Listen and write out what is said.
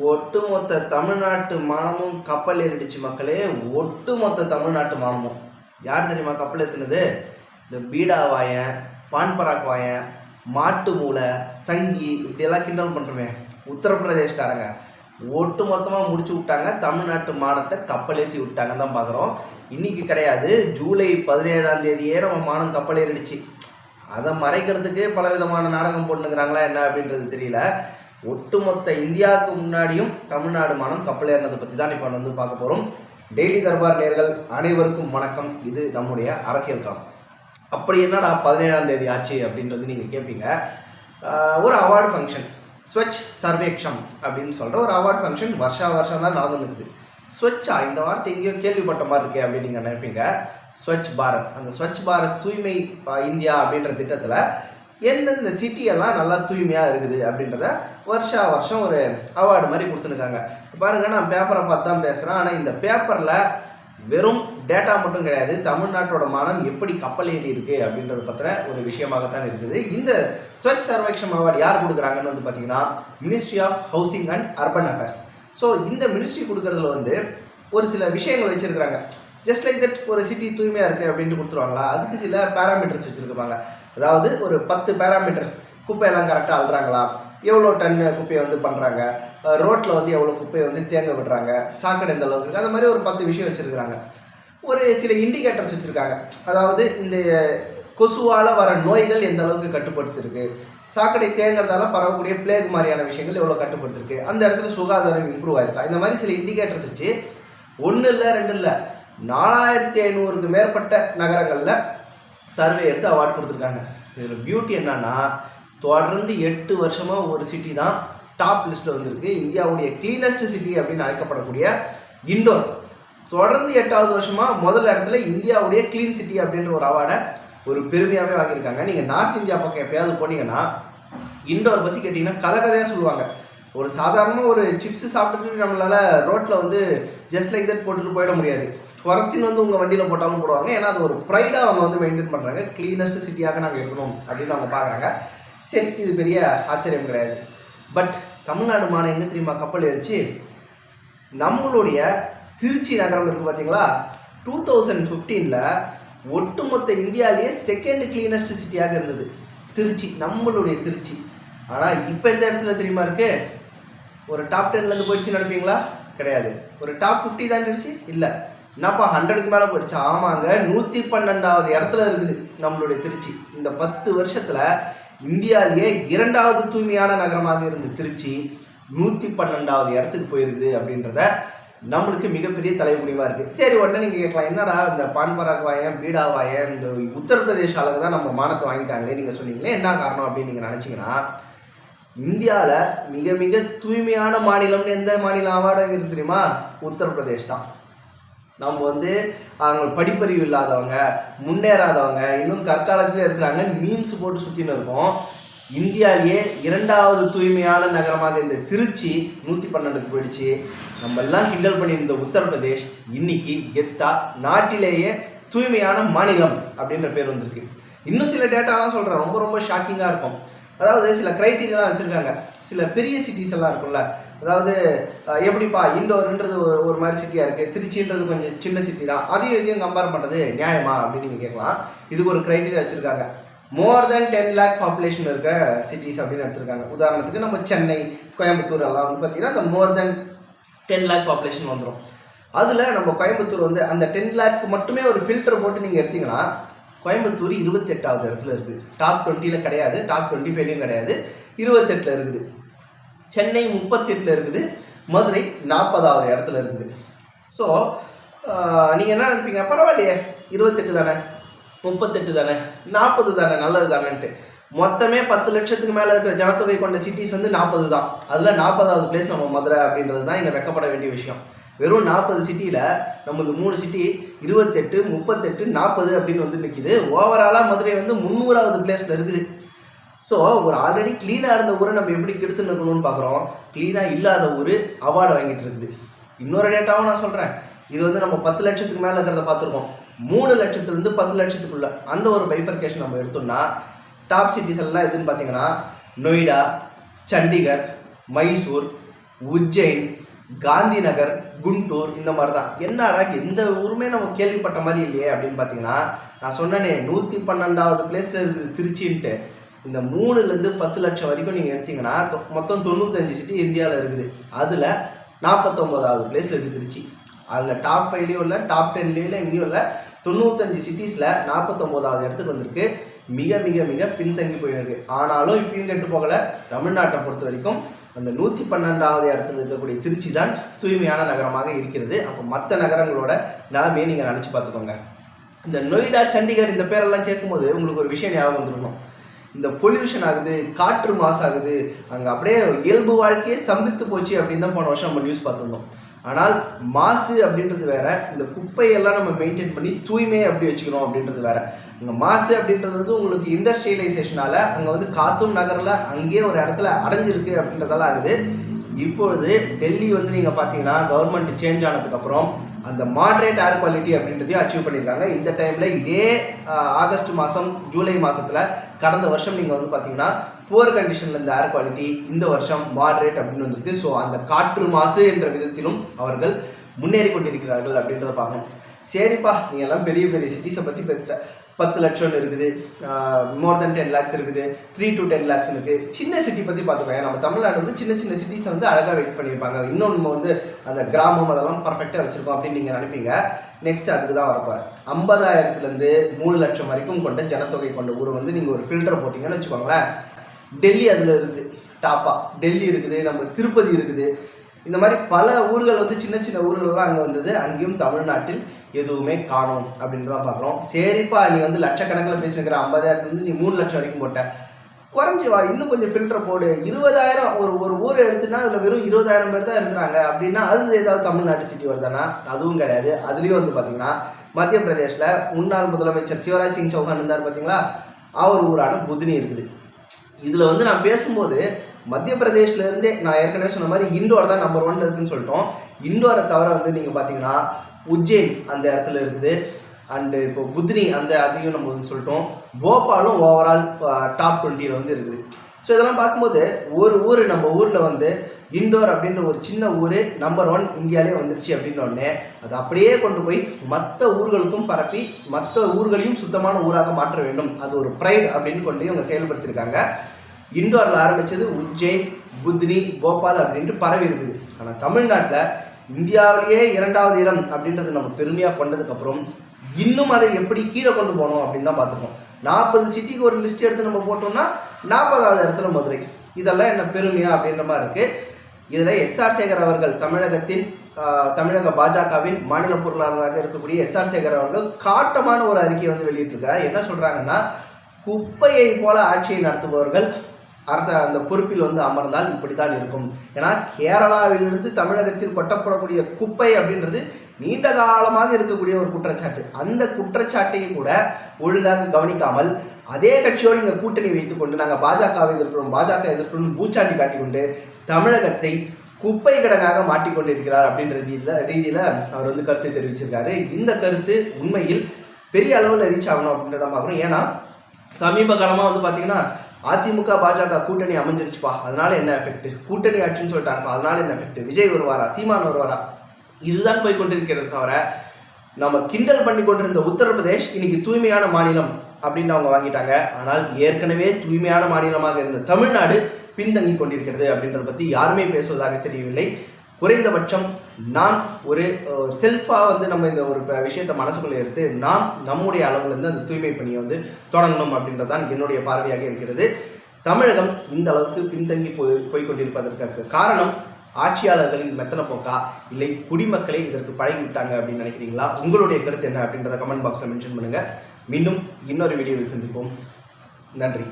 ஒட்டுமொத்த தமிழ்நாட்டு மானமும் கப்பல் ஏறிடுச்சு மக்களே. ஒட்டுமொத்த தமிழ்நாட்டு மானமும். யார் தெரியுமா கப்பல் ஏற்றுனது இந்த பீடா வாயன் பான்பராக் வாயன் மாட்டு மூளை சங்கி இப்படியெல்லாம் கிண்டல் பண்ணுறோமே உத்தரப்பிரதேஷ்காரங்க. ஒட்டு மொத்தமாக முடிச்சு விட்டாங்க. தமிழ்நாட்டு மானத்தை கப்பல் ஏற்றி விட்டாங்கன்னு தான் பார்க்குறோம் இன்றைக்கி கிடையாது. ஜூலை பதினேழாம் தேதியே நம்ம மானம் கப்பல் ஏறிடுச்சு. அதை மறைக்கிறதுக்கு பல விதமான நாடகம் போட்டுக்கிறாங்களா என்ன அப்படின்றது தெரியல. ஒட்டுமொத்த இந்தியாவுக்கு முன்னாடியும் தமிழ்நாடு மானம் கப்பல் ஏறினதை பற்றி தான் இப்போ வந்து பார்க்க போகிறோம் டெய்லி தர்பார் நேர்கள் அனைவருக்கும் வணக்கம். இது நம்முடைய அரசியல் களம். அப்படி என்னடா பதினேழாம் தேதி ஆச்சு அப்படின்றது நீங்கள் கேட்பீங்க ஒரு அவார்டு ஃபங்க்ஷன் ஸ்வச் சர்வேக்ஷம் அப்படின்னு சொல்கிற ஒரு அவார்டு ஃபங்க்ஷன் வருஷா வருஷம் தான் நடந்துருக்குது ஸ்வச்சா? இந்த வார்த்தை எங்கேயோ கேள்விப்பட்ட மாதிரி இருக்கே அப்படின்னு நீங்கள் நினைப்பீங்க. ஸ்வச் பாரத். அந்த ஸ்வச் பாரத் தூய்மை இந்தியா அப்படின்ற திட்டத்தில் எந்தெந்த சிட்டியெல்லாம் நல்லா தூய்மையாக இருக்குது அப்படின்றத வருஷா வருஷம் ஒரு அவார்டு மாதிரி கொடுத்துருக்காங்க. பாருங்க நான் பேப்பரை பார்த்து தான் பேசுகிறேன் ஆனால் இந்த பேப்பரில் வெறும் டேட்டா மட்டும் கிடையாது தமிழ்நாட்டோட மானம் எப்படி கப்பல் ஏறி இருக்கு அப்படின்றத பற்றின ஒரு விஷயமாகத்தான் இருக்குது. இந்த ஸ்வச் சர்வேக்ஷம் அவார்டு யார் கொடுக்குறாங்கன்னு வந்து பார்த்தீங்கன்னா ministry of housing and urban affairs so இந்த மினிஸ்ட்ரி கொடுக்கறதுல வந்து ஒரு சில விஷயங்கள் வச்சுருக்கிறாங்க. ஜஸ்ட் லைக் தட் ஒரு சிட்டி தூய்மையாக இருக்குது அப்படின்ட்டு கொடுத்துருவாங்களா? அதுக்கு சில பேராமீட்டர்ஸ் வச்சுருப்பாங்க அதாவது ஒரு பத்து பேராமீட்டர்ஸ் குப்பையெல்லாம் கரெக்டாக அழுறாங்களா எவ்வளோ டன்னு குப்பையை வந்து பண்ணுறாங்க ரோட்டில் வந்து எவ்வளோ குப்பையை வந்து தேங்க விடுறாங்க? சாக்கடை எந்த அளவுக்கு இருக்குது அந்த மாதிரி ஒரு பத்து விஷயம் வச்சுருக்குறாங்க. ஒரு சில இண்டிகேட்டர்ஸ் வச்சுருக்காங்க. அதாவது இந்த கொசுவால் வர நோய்கள் எந்த அளவுக்கு கட்டுப்படுத்திருக்கு? சாக்கடை தேங்கிறதால பரவக்கூடிய பிளேக் மாதிரியான விஷயங்கள் எவ்வளோ கட்டுப்படுத்திருக்கு? அந்த இடத்துல சுகாதாரம் இம்ப்ரூவ் ஆயிருக்கா? இந்த மாதிரி சில இண்டிகேட்டர்ஸ் வச்சு ஒன்று இல்லை ரெண்டு இல்லை நாலாயிரத்தி ஐநூறுக்கு மேற்பட்ட நகரங்களில் சர்வே எடுத்து அவார்ட் கொடுத்துருக்காங்க. இதில் பியூட்டி என்னன்னா தொடர்ந்து எட்டு வருஷமாக ஒரு சிட்டி தான் டாப் லிஸ்ட்டில் வந்திருக்கு. இந்தியாவுடைய கிளீனஸ்ட் சிட்டி அப்படின்னு அழைக்கப்படக்கூடிய இண்டோர். தொடர்ந்து எட்டாவது வருஷமாக முதல் இடத்துல இந்தியாவுடைய கிளீன் சிட்டி அப்படின்ற ஒரு அவார்டை ஒரு பெருமையாகவே வாங்கியிருக்காங்க. நீங்கள் நார்த் இந்தியா பக்கம் எப்பயாவது போனீங்கன்னா இண்டோர் பற்றி கேட்டிங்கன்னா கதை கதையாக சொல்லுவாங்க. ஒரு சாதாரணமாக ஒரு சிப்ஸ் சாப்பிட்டுட்டு நம்மளால ரோட்டில் வந்து ஜஸ்ட் லைக் தட் போட்டுட்டு போயிட முடியாது. துரத்தின்னு வந்து உங்கள் வண்டியில் போட்டாலும் போடுவாங்க. ஏன்னா அது ஒரு ப்ரைடாக அவங்க வந்து மெயின்டைன் பண்ணுறாங்க க்ளீனஸ்ட் சிட்டியாக நாங்கள் இருக்கணும் அப்படின்னு அவங்க பார்க்குறாங்க சரி இது பெரிய ஆச்சரியம் கிடையாது. பட் தமிழ்நாடு மாநிலம் எங்கே தெரியுமா? கப்பல் ஏறிச்சு. நம்மளுடைய திருச்சி நகரம் இருக்குது பார்த்தீங்களா டூ தௌசண்ட் ஃபிஃப்டீனில் ஒட்டுமொத்த இந்தியாவிலேயே செகண்ட் கிளீனஸ்ட் சிட்டியாக இருந்தது. திருச்சி நம்மளுடைய திருச்சி. ஆனால் இப்போ எந்த இடத்துல தெரியுமா இருக்குது ஒரு டாப் டென்லேருந்து போயிடுச்சுன்னு நினைப்பீங்களா? கிடையாது. ஒரு டாப் ஃபிஃப்டி தான் இருந்துச்சு? இல்லை. என்னப்பா ஹண்ட்ரடுக்கு மேலே போயிடுச்சு? ஆமாங்க நூற்றி பன்னெண்டாவது இடத்துல இருக்குது நம்மளுடைய திருச்சி. இந்த பத்து வருஷத்தில் இந்தியாவிலேயே இரண்டாவது தூய்மையான நகரமாக இருந்த திருச்சி நூற்றி பன்னெண்டாவது இடத்துக்கு போயிருக்குது அப்படின்றத நம்மளுக்கு மிகப்பெரிய தலைமுடிவாக இருக்குது சரி உடனே நீங்கள் கேட்கலாம். என்னடா இந்த பான்பராக் வாயன் பீடா இந்த உத்தரப்பிரதேஷ் அளவுக்கு தான் நம்ம மானத்தை வாங்கிட்டாங்களே நீங்கள் சொன்னீங்களே என்ன காரணம் அப்படின்னு நீங்கள் நினச்சிங்கன்னா இந்தியாவில் மிக மிக தூய்மையான மாநிலம்னு எந்த மாநிலம் அவார்டு இருக்கு தெரியுமா? உத்தரப்பிரதேஷ் தான் நம்ம வந்து அவங்க படிப்பறிவு இல்லாதவங்க முன்னேறாதவங்க இன்னும் கற்காலத்தில் இருக்கிறாங்க மீன்ஸ் போட்டு சுற்றின்னு இருக்கோம். இந்தியாவிலேயே இரண்டாவது தூய்மையான நகரமாக இந்த திருச்சி நூற்றி பன்னெண்டுக்கு போயிடுச்சு. நம்ம எல்லாம் கிண்டல் பண்ணியிருந்த உத்தரப்பிரதேஷ் இன்னைக்கு கெத்தா நாட்டிலேயே தூய்மையான மாநிலம் அப்படின்ற பேர் வந்திருக்கு. இன்னும் சில டேட்டாலாம் சொல்கிறேன் ரொம்ப ரொம்ப ஷாக்கிங்காக இருக்கும். அதாவது சில க்ரைட்டீரியாலாம் வச்சுருக்காங்க. சில பெரிய சிட்டிஸ் எல்லாம் இருக்கும்ல. அதாவது எப்படிப்பா இண்டோர்ன்றது ஒரு ஒரு மாதிரி சிட்டியாக இருக்குது திருச்சின்றது கொஞ்சம் சின்ன சிட்டி தான். அதையும் இதையும் கம்பேர் பண்ணுறது நியாயமா அப்படின்னு நீங்கள் கேட்கலாம். இதுக்கு ஒரு க்ரைட்டீரியா வச்சுருக்காங்க. More than ten lakh population இருக்க சிட்டிஸ் அப்படின்னு எடுத்திருக்காங்க. உதாரணத்துக்கு நம்ம சென்னை கோயம்புத்தூர் எல்லாம் வந்து பார்த்தீங்கன்னா அந்த more than ten lakh population வந்துடும் அதில் நம்ம கோயம்புத்தூர் வந்து அந்த டென் லேக் மட்டுமே ஒரு ஃபில்டர் போட்டு நீங்கள் எடுத்தீங்கன்னா கோயம்புத்தூர் இருபத்தெட்டாவது இடத்துல இருக்குது டாப் டுவெண்ட்டியில் கிடையாது. டாப் டுவெண்ட்டி ஃபைவ்லையும் கிடையாது. இருபத்தெட்டில் இருக்குது. சென்னை முப்பத்தெட்டில் இருக்குது. மதுரை நாற்பதாவது இடத்துல இருக்குது. ஸோ நீங்கள் என்ன நினைப்பீங்க? பரவாயில்லையே. இருபத்தெட்டு தானே? முப்பத்தெட்டு தானே? நாற்பது தானே? நல்லது தானேன்ட்டு. மொத்தமே பத்து லட்சத்துக்கு மேலே இருக்கிற ஜனத்தொகை கொண்ட சிட்டிஸ் வந்து நாற்பது தான். அதில் நாற்பதாவது பிளேஸ் நம்ம மதுரை அப்படின்றது தான் இங்கே வெக்கப்பட வேண்டிய விஷயம். வெறும் நாற்பது சிட்டியில் நம்மளுக்கு மூணு சிட்டி இருபத்தெட்டு முப்பத்தெட்டு நாற்பது அப்படின்னு வந்து நிற்கிது ஓவராலாக மதுரை வந்து முந்நூறாவது பிளேஸில் இருக்குது. ஸோ ஒரு ஆல்ரெடி க்ளீனாக இருந்த ஊரை நம்ம எப்படி கெடுத்து நிற்கணும்னு பார்க்குறோம். க்ளீனாக இல்லாத ஊர் அவார்டு வாங்கிட்டு இருக்குது. இன்னொரு டேட்டாவும் நான் சொல்கிறேன் இது வந்து நம்ம பத்து லட்சத்துக்கு மேலே இருக்கிறத பார்த்துருக்கோம். மூணு லட்சத்துலேருந்து பத்து லட்சத்துக்குள்ள அந்த ஒரு பைஃபர்கேஷன் நம்ம எடுத்தோம்னா டாப் சிட்டிஸ் எல்லாம் எதுன்னு பார்த்தீங்கன்னா நொய்டா சண்டிகர் மைசூர் உஜ்ஜைன் காந்தி நகர் குண்டூர் இந்த மாதிரி தான் என்னடா எந்த ஊருமே நம்ம கேள்விப்பட்ட மாதிரி இல்லையே அப்படின்னு பார்த்தீங்கன்னா நான் சொன்னேனே நூற்றி பன்னெண்டாவது பிளேஸில் இருக்குது திருச்சின்ட்டு. இந்த மூணுலேருந்து பத்து லட்சம் வரைக்கும் நீங்கள் எடுத்தீங்கன்னா மொத்தம் தொண்ணூத்தஞ்சு சிட்டி இந்தியாவில் இருக்குது. அதில் நாற்பத்தொம்போதாவது பிளேஸில் இருக்குது திருச்சி. அதில் டாப் ஃபைவ்லேயும் இல்லை டாப் டென்லேயும் இல்லை எங்கேயும் இல்லை. தொண்ணூத்தஞ்சு சிட்டிஸில் நாற்பத்தொம்போதாவது இடத்துக்கு வந்திருக்கு. மிக மிக மிக பின்தங்கி போயிருக்கு ஆனாலும் இப்பயும் கெட்டு போகலை. தமிழ்நாட்டை பொறுத்த வரைக்கும் அந்த நூற்றி பன்னெண்டாவது இடத்துல இருக்கக்கூடிய திருச்சி தான் தூய்மையான நகரமாக இருக்கிறது. அப்போ மற்ற நகரங்களோட நிலைமையை நீங்கள் நினச்சி பார்த்துக்கோங்க. இந்த நொய்டா சண்டிகர் இந்த பேரெல்லாம் கேட்கும்போது உங்களுக்கு ஒரு விஷயம் ஞாபகம் வந்துருக்கும் இந்த பொல்யூஷன் ஆகுது காற்று மாசாகுது அங்கே அப்படியே இயல்பு வாழ்க்கையே ஸ்தம்பித்து போச்சு அப்படின்னு தான் போன வருஷம் நம்ம நியூஸ் பார்த்துருந்தோம். ஆனால் மாசு அப்படின்றது வேற இந்த குப்பையெல்லாம் நம்ம மெயின்டைன் பண்ணி தூய்மையை அப்படி வச்சுக்கணும் அப்படின்றது வேற. இங்கே மாசு அப்படின்றது வந்து உங்களுக்கு இண்டஸ்ட்ரியலைசேஷனால அங்கே வந்து காத்தும் நகரில் அங்கேயே ஒரு இடத்துல அடைஞ்சிருக்கு அப்படின்றதெல்லாம் ஆகுது இப்பொழுது டெல்லி வந்து நீங்கள் பார்த்தீங்கன்னா கவர்மெண்ட் சேஞ்ச் ஆனதுக்கப்புறம் அந்த மாட்ரேட் ஏர் குவாலிட்டி அப்படின்றதையும் அச்சீவ் பண்ணியிருக்காங்க. இந்த டைமில் இதே ஆகஸ்ட் மாதம் ஜூலை மாதத்தில் கடந்த வருஷம் நீங்கள் வந்து பார்த்தீங்கன்னா புவர் கண்டிஷனில் இந்த ஏர் குவாலிட்டி இந்த வருஷம் மாட்ரேட் அப்படின்னு வந்திருக்கு. ஸோ அந்த காற்று மாசு என்ற விதத்திலும் அவர்கள் முன்னேறி கொண்டிருக்கிறார்கள் அப்படின்றத பார்க்கணும். சரிப்பா நீ எல்லாம் பெரிய பெரிய சிட்டிஸை பற்றி பேசுகிற பத்து லட்சம்னு இருக்குது மோர் தென் டென் லேக்ஸ் இருக்குது த்ரீ டு டென் லேக்ஸ் இருக்குது சின்ன சிட்டி பற்றி பார்த்துக்கோங்க. நம்ம தமிழ்நாடு வந்து சின்ன சின்ன சிட்டிஸை வந்து அழகாக வெயிட் பண்ணியிருப்பாங்க. இன்னொன்று நம்ம வந்து அந்த கிராமம் அதெல்லாம் பர்ஃபெக்டாக வச்சுருக்கோம் அப்படின்னு நீங்கள் நினைப்பீங்க. நெக்ஸ்ட் அதுக்கு தான் வரப்போகிறேன் ஐம்பதாயிரத்துலேருந்து மூணு லட்சம் வரைக்கும் கொண்ட ஜனத்தொகை கொண்ட ஊரை வந்து நீங்கள் ஒரு ஃபில்டர் போட்டிங்கன்னு வச்சுக்கோங்களேன். டெல்லி அதில் இருக்குது டாப்பா. டெல்லி இருக்குது நம்ம திருப்பதி இருக்குது. இந்த மாதிரி பல ஊர்கள் வந்து சின்ன சின்ன ஊர்கள்லாம் அங்கே வந்தது. அங்கேயும் தமிழ்நாட்டில் எதுவுமே காணும் அப்படின்னு தான் பார்க்குறோம். சரிப்பா நீ வந்து லட்சக்கணக்கில் பேசினுக்கிற ஐம்பதாயிரத்துலேருந்து நீ மூணு லட்சம் வரைக்கும் போட்ட. குறைஞ்சி வா இன்னும் கொஞ்சம் ஃபில்டர் போடு. இருபதாயிரம் ஒரு ஒரு ஊரை எடுத்துனா அதில் வெறும் இருபதாயிரம் பேர் தான் இருக்கிறாங்க. அப்படின்னா அது ஏதாவது தமிழ்நாட்டு சிட்டி வருதானா? அதுவும் கிடையாது. அதுலேயும் வந்து பார்த்தீங்கன்னா மத்திய பிரதேசில் முன்னாள் முதலமைச்சர் சிவராஜ் சிங் சௌஹான் இருந்தார் பார்த்தீங்களா அவர் ஊரான புதினி இருக்குது. இதில் வந்து நான் பேசும்போது மத்திய பிரதேஷ்லேருந்தே நான் ஏற்கனவே சொன்ன மாதிரி இண்டோர் தான் நம்பர் ஒன்ல இருக்குன்னு சொல்லிட்டோம். இண்டோரை தவிர வந்து நீங்கள் பார்த்தீங்கன்னா உஜ்ஜைன் அந்த இடத்துல இருக்குது. அண்டு இப்போ புத்னி அந்த அதையும் நம்ம சொல்லிட்டோம். போபாலும் ஓவரால் டாப் டுவெண்ட்டியில் வந்து இருக்குது. ஸோ இதெல்லாம் பார்க்கும்போது ஒரு ஊர் நம்ம ஊரில் வந்து இண்டோர் அப்படின்ற ஒரு சின்ன ஊர் நம்பர் ஒன் இந்தியாவிலே வந்துருச்சு அப்படின்னோடனே அது அப்படியே கொண்டு போய் மற்ற ஊர்களுக்கும் பரப்பி மற்ற ஊர்களையும் சுத்தமான ஊராக மாற்ற வேண்டும். அது ஒரு ப்ரைட் அப்படின்னு கொண்டு இவங்க செயல்படுத்தியிருக்காங்க இந்தோரில் ஆரம்பித்தது உஜ்ஜைன் புத்னி போபால் அப்படின்ட்டு பரவி இருக்குது. ஆனால் தமிழ்நாட்டில் இந்தியாவிலேயே இரண்டாவது இடம் அப்படின்றது நம்ம பெருமையாக கொண்டதுக்கப்புறம் இன்னும் அதை எப்படி கீழே கொண்டு போகணும் அப்படின்னு தான் பார்த்துருக்கோம். நாற்பது சிட்டிக்கு ஒரு லிஸ்ட் எடுத்து நம்ம போட்டோம்னா நாற்பதாவது இடத்துல மதுரை. இதெல்லாம் என்ன பெருமையா அப்படின்ற மாதிரி இருக்குது இதில் எஸ்ஆர் சேகர் அவர்கள் தமிழகத்தின் தமிழக பாஜகவின் மாநில பொருளாளராக இருக்கக்கூடிய எஸ்ஆர் சேகர் அவர்கள் காட்டமான ஒரு அறிக்கையை வந்து வெளியிட்டிருக்கிறார் என்ன சொல்கிறாங்கன்னா குப்பையை போல ஆட்சியை நடத்துபவர்கள் அரச அந்த பொறுப்பில் வந்து அமர்ந்தால் இப்படித்தான் இருக்கும். ஏன்னா கேரளாவிலிருந்து தமிழகத்தில் கொட்டப்படக்கூடிய குப்பை அப்படின்றது நீண்ட காலமாக இருக்கக்கூடிய ஒரு குற்றச்சாட்டு. அந்த குற்றச்சாட்டையும் கூட ஒழுங்காக கவனிக்காமல் அதே கட்சியோடு இங்கே கூட்டணி வைத்துக்கொண்டு நாங்கள் பாஜகவை எதிர்க்கிறோம் பாஜக எதிர்க்கிறோம் பூச்சாண்டி காட்டிக்கொண்டு தமிழகத்தை குப்பை கிடங்காக மாட்டிக்கொண்டிருக்கிறார் அப்படின்ற ரீதியில் ரீதியில் அவர் வந்து கருத்து தெரிவிச்சிருக்காரு. இந்த கருத்து உண்மையில் பெரிய அளவில் ரீச் ஆகணும் அப்படின்றத பார்க்குறோம் ஏன்னா சமீப காலமாக வந்து பார்த்தீங்கன்னா அதிமுக பாஜக கூட்டணி அமைஞ்சிருச்சுப்பா. அதனால என்ன எஃபெக்ட் கூட்டணி ஆட்சின்னு சொல்லிட்டாங்கப்பா அதனால என்ன எஃபெக்ட் விஜய் வருவாரா சீமான் வருவாரா இதுதான் போய் கொண்டிருக்கிறது தவிர நம்ம கிண்டல் பண்ணி கொண்டிருந்த உத்தரப்பிரதேஷ் இன்னைக்கு தூய்மையான மாநிலம் அப்படின்னு அவங்க வாங்கிட்டாங்க. ஆனால் ஏற்கனவே தூய்மையான மாநிலமாக இருந்த தமிழ்நாடு பின்தங்கி கொண்டிருக்கிறது அப்படின்றத பற்றி யாருமே பேசுவதாக தெரியவில்லை. குறைந்தபட்சம் நான் ஒரு செல்ஃபாக வந்து நம்ம இந்த ஒரு விஷயத்தை மனசுக்குள்ளே எடுத்து நாம் நம்முடைய அளவுலேருந்து அந்த தூய்மை பணியை வந்து தொடங்கணும் அப்படின்றதான் என்னுடைய பார்வையாக இருக்கிறது. தமிழகம் இந்த அளவுக்கு பின்தங்கி போய் போய்கொண்டிருப்பதற்கு காரணம் ஆட்சியாளர்களின் மெத்தன போக்கா? இல்லை குடிமக்களே இதற்கு பழகிவிட்டாங்க அப்படின்னு நினைக்கிறீங்களா? உங்களுடைய கருத்து என்ன அப்படின்றத கமெண்ட் பாக்ஸில் மென்ஷன் பண்ணுங்கள் மீண்டும் இன்னொரு வீடியோவில் சந்திப்போம். நன்றி.